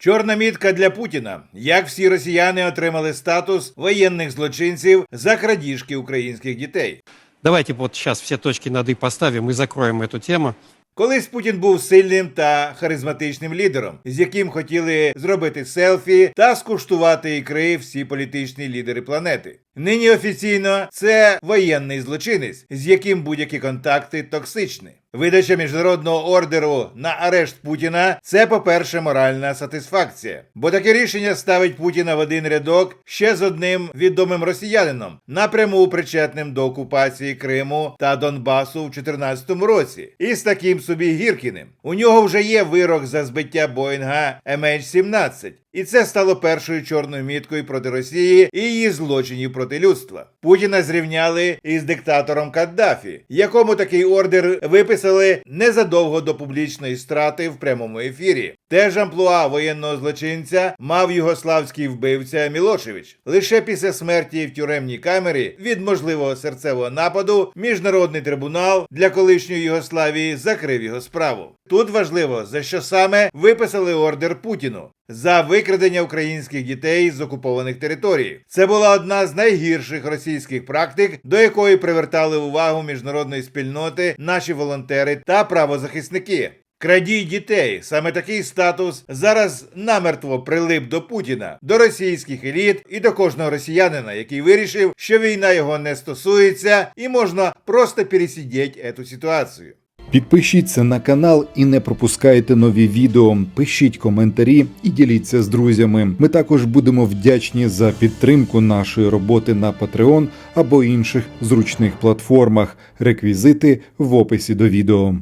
Чорна мітка для Путіна. Як всі росіяни отримали статус воєнних злочинців за крадіжки українських дітей. Давайте от зараз всі точки над «і» поставимо і закроємо цю тему. Колись Путін був сильним та харизматичним лідером, з яким хотіли зробити селфі та скуштувати ікри всі політичні лідери планети. Нині офіційно це воєнний злочинець, з яким будь-які контакти токсичні. Видача міжнародного ордеру на арешт Путіна це, по-перше, моральна сатисфакція, бо таке рішення ставить Путіна в один рядок ще з одним відомим росіянином, напряму причетним до окупації Криму та Донбасу в 2014 році, і з таким собі Гіркіним. У нього вже є вирок за збиття Боїнга MH17. І це стало першою чорною міткою проти Росії і її злочинів проти людства. Путіна зрівняли із диктатором Каддафі, якому такий ордер виписали незадовго до публічної страти в прямому ефірі. Теж амплуа воєнного злочинця мав югославський вбивця Мілошевич. Лише після смерті в тюремній камері від можливого серцевого нападу міжнародний трибунал для колишньої Югославії закрив його справу. Тут важливо за що саме виписали ордер Путіну за викрадення українських дітей з окупованих територій. Це була одна з найгірших російських практик, до якої привертали увагу міжнародної спільноти наші волонтери та правозахисники. Крадій дітей, саме такий статус зараз намертво прилип до Путіна, до російських еліт і до кожного росіянина, який вирішив, що війна його не стосується, і можна просто пересидіти эту ситуацію. Підпишіться на канал і не пропускайте нові відео. Пишіть коментарі і діліться з друзями. Ми також будемо вдячні за підтримку нашої роботи на Patreon або інших зручних платформах. Реквізити в описі до відео.